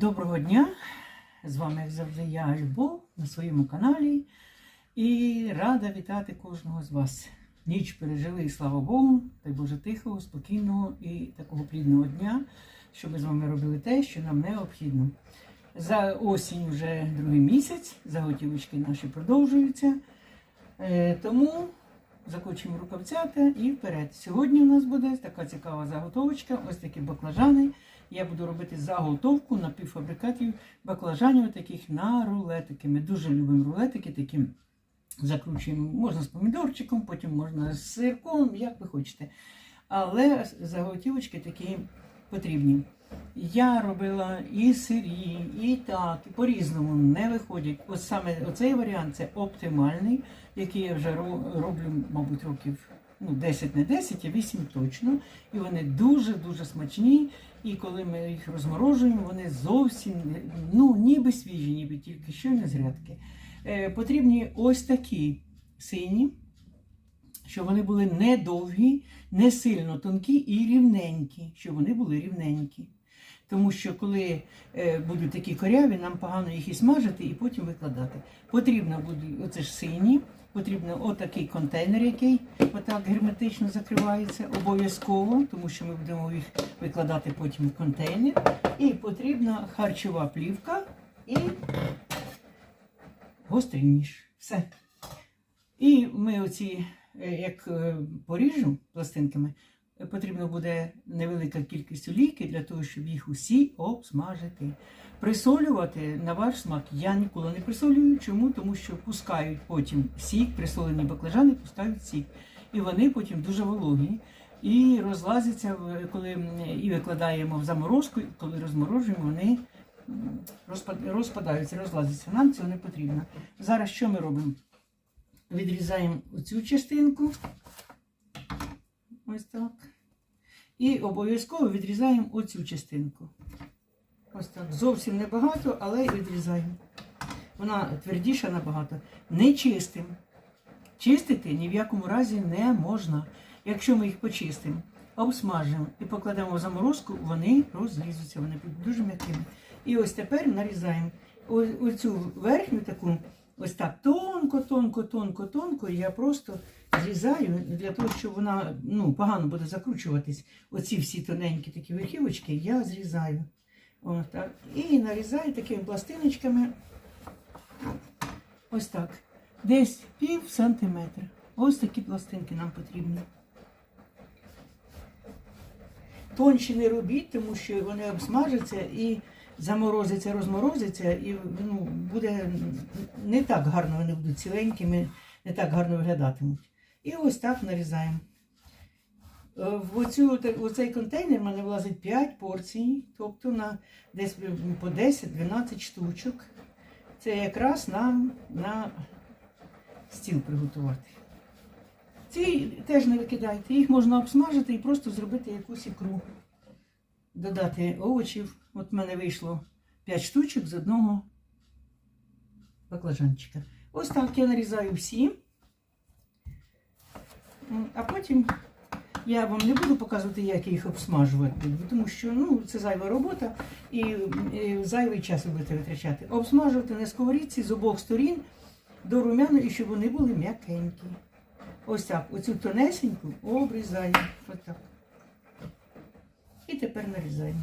Доброго дня! З вами, як завжди, я Любов на своєму каналі і рада вітати кожного з вас. Ніч пережили, і слава Богу, дай Боже тихого, спокійного і такого плідного дня, щоб ми з вами робили те, що нам необхідно. За осінь вже другий місяць, заготівочки наші продовжуються. Е, Тому закочуємо рукавцята і вперед. Сьогодні у нас буде така цікава заготовочка, ось такі баклажани. Я буду робити заготовку напівфабрикатів баклажанів таких на рулетики. Ми дуже любимо рулетики, такі закручуємо. Можна з помідорчиком, потім можна з сирком, як ви хочете. Але заготівочки такі потрібні. Я робила і сирі, і так, і по-різному не виходять. Ось саме оцей варіант це оптимальний, який я вже роблю, мабуть, років ну, 10 не 10, а 8 точно. І вони дуже-дуже смачні. І коли ми їх розморожуємо, вони зовсім ну, ніби свіжі, ніби тільки що не з грядки. Е, потрібні ось такі сині, щоб вони були не довгі, не сильно тонкі і рівненькі, щоб вони були рівненькі. Тому що коли е, будуть такі коряві, нам погано їх і смажити, і потім викладати. Потрібно буде оце ж сині, потрібно отакий контейнер, який отак герметично закривається, обов'язково, тому що ми будемо їх викладати потім в контейнер. І потрібна харчова плівка і гострий ніж. Все. І ми оці, е, як е, поріжу пластинками, потрібно буде невелика кількість олійки для того, щоб їх усі обсмажити. Присолювати на ваш смак я ніколи не присолюю. Чому? Тому що пускають потім сік, присолені баклажани пускають сік. І вони потім дуже вологі. І розлазяться, коли і викладаємо в заморозку, і коли розморожуємо, вони розпадаються, розлазяться. Нам цього не потрібно. Зараз що ми робимо? Відрізаємо оцю частинку. Ось так. І обов'язково відрізаємо оцю частинку. Ось так. Зовсім небагато, але відрізаємо. Вона твердіша набагато. Не чистим. Чистити ні в якому разі не можна. Якщо ми їх почистимо, обсмажимо і покладемо в заморозку, вони розлізуться, вони будуть дуже м'якими. І ось тепер нарізаємо оцю верхню таку, ось так тонко, тонко, тонко, тонко. І я просто зрізаю для того, щоб вона ну, погано буде закручуватись. Оці всі тоненькі такі верхівочки я зрізаю. Ось так. І нарізаю такими пластиночками. Ось так. Десь пів сантиметра. Ось такі пластинки нам потрібні. Тонші не робіть, тому що вони обсмажаться і заморозяться, розморозяться, і ну, буде не так гарно вони будуть ціленькими, не так гарно виглядатимуть. І ось так нарізаємо. Е, В оцю, цей контейнер в мене влазить 5 порцій, тобто на десь по 10-12 штучок. Це якраз нам на стіл приготувати. Ці теж не викидайте, їх можна обсмажити і просто зробити якусь ікру. Додати овочів. От в мене вийшло 5 штучок з одного баклажанчика. Ось так я нарізаю всі. А потім я вам не буду показувати, як їх обсмажувати, тому що ну, це зайва робота і, і зайвий час ви будете витрачати. Обсмажувати на сковорідці з обох сторін до румяну і щоб вони були м'якенькі. Ось так, оцю тонесеньку обрізаємо. Ось так. І тепер нарізаємо.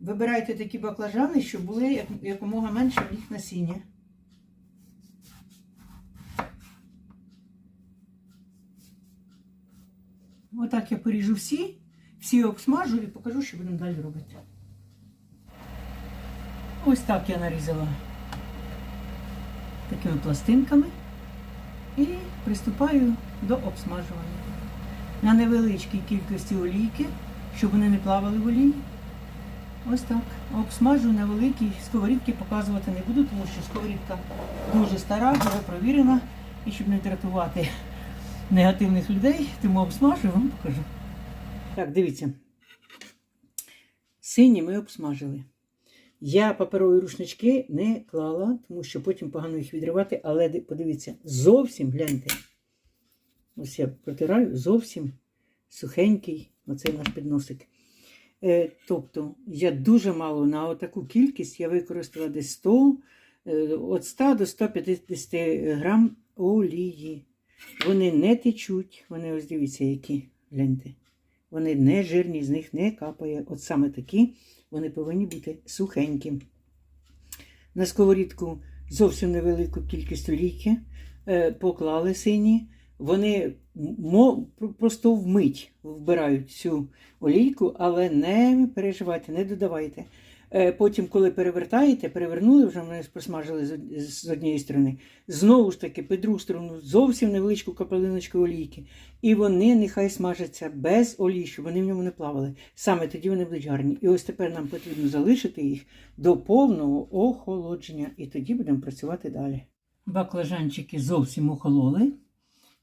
Вибирайте такі баклажани, щоб були як- якомога менше в них насіння. Отак я поріжу всі, всі обсмажу і покажу, що будемо далі робити. Ось так я нарізала такими пластинками і приступаю до обсмажування. На невеличкій кількості олійки, щоб вони не плавали в олії. Ось так. Обсмажу на великій сковорідці показувати не буду, тому що сковорідка дуже стара, вже провірена. І щоб не дратувати негативних людей, тому обсмажу вам покажу. Так, дивіться. Сині ми обсмажили. Я паперові рушнички не клала, тому що потім погано їх відривати, але подивіться, зовсім гляньте. Ось я протираю, зовсім сухенький, оцей наш підносик. Е, тобто я дуже мало на таку кількість я використала десь 100, е, від 100 до 150 грам олії. Вони не течуть, вони ось дивіться, які гляньте. Вони не жирні, з них не капає. От саме такі вони повинні бути сухенькі. На сковорідку зовсім невелику кількість олійки е, поклали сині. Вони просто вмить вбирають цю олійку, але не переживайте, не додавайте. Е, Потім, коли перевертаєте, перевернули, вже вони просмажили з однієї сторони. Знову ж таки, під другу сторону, зовсім невеличку капелиночку олійки. І вони нехай смажаться без олії, щоб вони в ньому не плавали. Саме тоді вони будуть гарні. І ось тепер нам потрібно залишити їх до повного охолодження. І тоді будемо працювати далі. Баклажанчики зовсім охололи.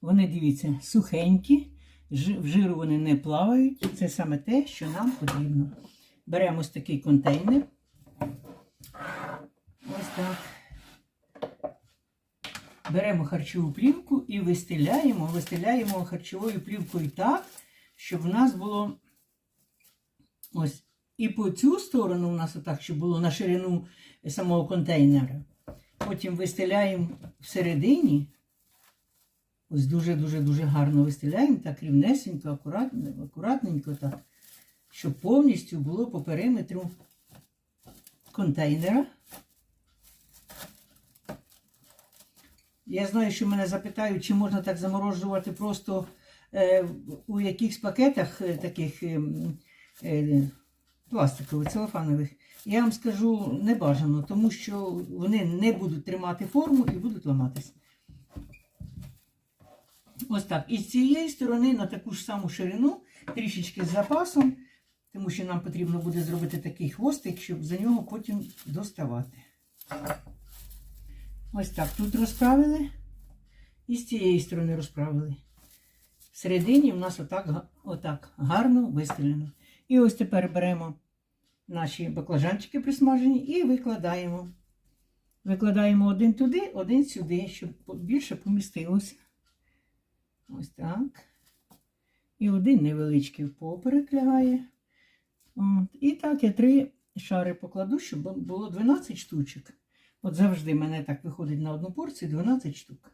Вони, дивіться, сухенькі, в жиру вони не плавають. Це саме те, що нам потрібно. Беремо ось такий контейнер. Ось так. Беремо харчову плівку і вистеляємо, вистеляємо харчовою плівкою так, щоб в нас було ось і по цю сторону у нас отак, щоб було на ширину самого контейнера. Потім вистеляємо всередині. Ось дуже-дуже-дуже гарно вистеляємо, так рівнесенько, акуратно, акуратненько, так, щоб повністю було по периметру контейнера. Я знаю, що мене запитають, чи можна так заморожувати просто е, у якихось пакетах е, таких е, е, пластикових, целофанових. Я вам скажу не бажано, тому що вони не будуть тримати форму і будуть ламатися. Ось так. І з цієї сторони на таку ж саму ширину, трішечки з запасом, тому що нам потрібно буде зробити такий хвостик, щоб за нього потім доставати. Ось так тут розправили. І з цієї сторони розправили. Всередині в нас отак, отак гарно вистрілено. І ось тепер беремо наші баклажанчики присмажені і викладаємо. Викладаємо один туди, один сюди, щоб більше помістилося. Ось так. І один невеличкий впоперек лягає. От. І так я три шари покладу, щоб було 12 штучок. От завжди мене так виходить на одну порцію 12 штук.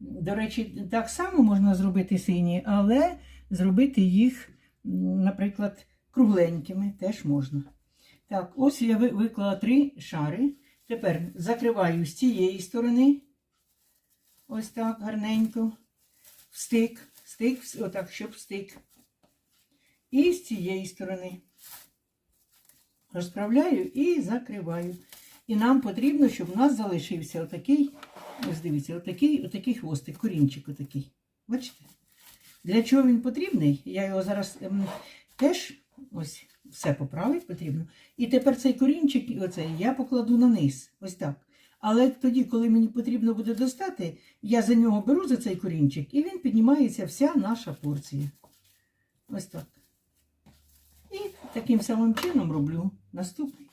До речі, так само можна зробити сині, але зробити їх, наприклад, кругленькими теж можна. Так, ось я виклала три шари. Тепер закриваю з цієї сторони. Ось так гарненько. Встик, стик, отак, щоб встик. І з цієї сторони. Розправляю і закриваю. І нам потрібно, щоб у нас залишився отакий, ось дивіться, отакий, отакий хвостик, корінчик отакий. Бачите? Для чого він потрібний? Я його зараз ем, теж ось все поправити потрібно. І тепер цей корінчик, оцей, я покладу на низ. Ось так. Але тоді, коли мені потрібно буде достати, я за нього беру за цей корінчик, і він піднімається вся наша порція. Ось так. І таким самим чином роблю наступний.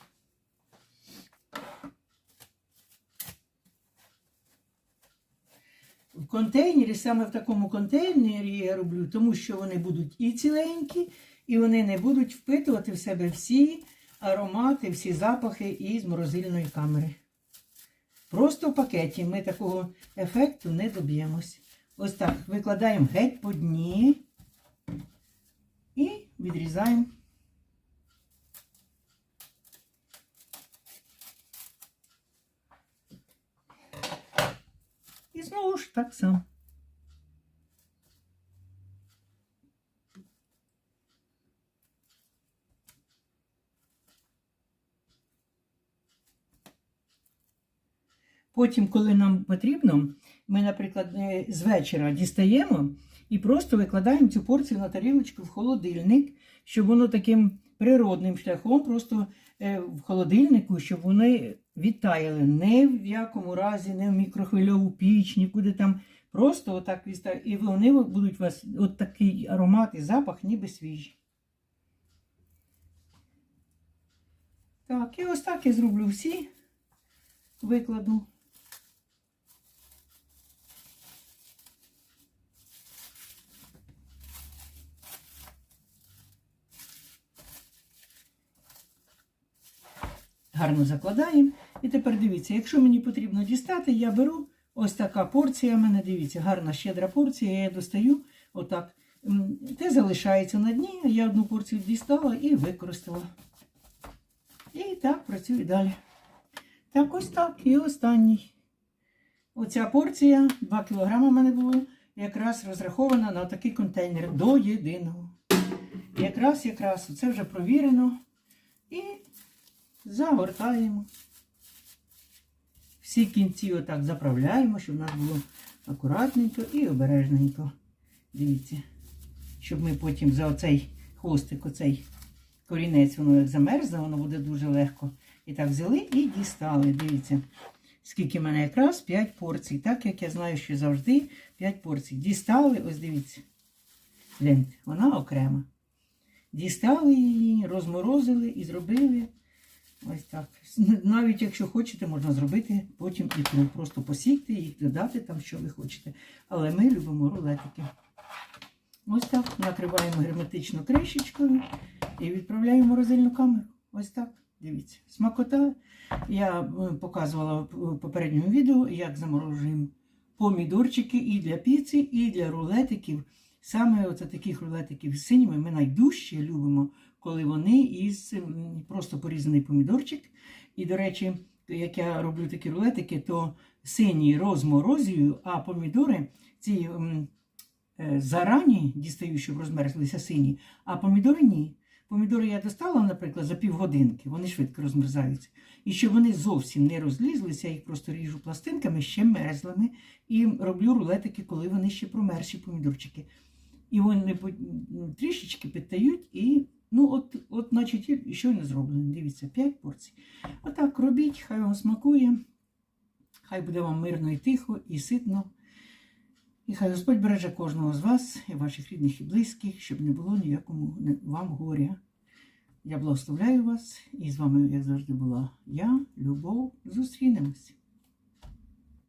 В контейнері, саме в такому контейнері я роблю, тому що вони будуть і ціленькі, і вони не будуть впитувати в себе всі аромати, всі запахи із морозильної камери. Просто в пакеті ми такого ефекту не доб'ємось. Ось так викладаємо геть по дні і відрізаємо. І знову ж так само. Потім, коли нам потрібно, ми, наприклад, е, з вечора дістаємо і просто викладаємо цю порцію на тарілочку в холодильник, щоб воно таким природним шляхом, просто е, в холодильнику, щоб вони відтаяли. Не в якому разі, не в мікрохвильову піч, нікуди там. Просто отак відстав. І вони будуть у вас от такий аромат і запах, ніби свіжий. Так, і ось так я зроблю всі викладу. Гарно закладаємо. І тепер дивіться, якщо мені потрібно дістати, я беру ось така порція. в мене дивіться, гарна щедра порція. Я її достаю отак. Те залишається на дні, я одну порцію дістала і використала. І так працюю далі. Так, ось так. І останній. Оця порція 2 кг в мене було, якраз розрахована на такий контейнер до єдиного. Якраз, якраз, це вже провірено. І загортаємо. Всі кінці отак заправляємо, щоб у нас було акуратненько і обережненько. Дивіться, щоб ми потім за оцей хвостик, оцей корінець, воно як замерзне, воно буде дуже легко. І так взяли і дістали. Дивіться, скільки в мене якраз 5 порцій. Так як я знаю, що завжди 5 порцій. Дістали, ось дивіться. Гляньте, вона окрема. Дістали її, розморозили і зробили. Ось так. Навіть якщо хочете, можна зробити потім ікру. Просто посійте їх, додати там, що ви хочете. Але ми любимо рулетики. Ось так. Накриваємо герметично кришечкою і відправляємо в морозильну камеру. Ось так. Дивіться. Смакота. Я е, показувала в попередньому відео, як заморожуємо помідорчики і для піци, і для рулетиків. Саме оце таких рулетиків з синіми ми найдужче любимо, коли вони із просто порізаний помідорчик. І, до речі, як я роблю такі рулетики, то сині розморозюю, а помідори ці е, зарані дістаю, щоб розмерзлися сині, а помідори ні. Помідори я достала, наприклад, за півгодинки, вони швидко розмерзаються. І щоб вони зовсім не розлізлися, я їх просто ріжу пластинками ще мерзлими і роблю рулетики, коли вони ще промерзші помідорчики. І вони трішечки підтають і, наче ті- щойно зроблено. Дивіться, 5 порцій. Отак робіть, хай вам смакує, хай буде вам мирно і тихо, і ситно. І хай Господь береже кожного з вас і ваших рідних і близьких, щоб не було ніякому вам горя. Я благословляю вас, і з вами, як завжди, була я, Любов. Зустрінемось.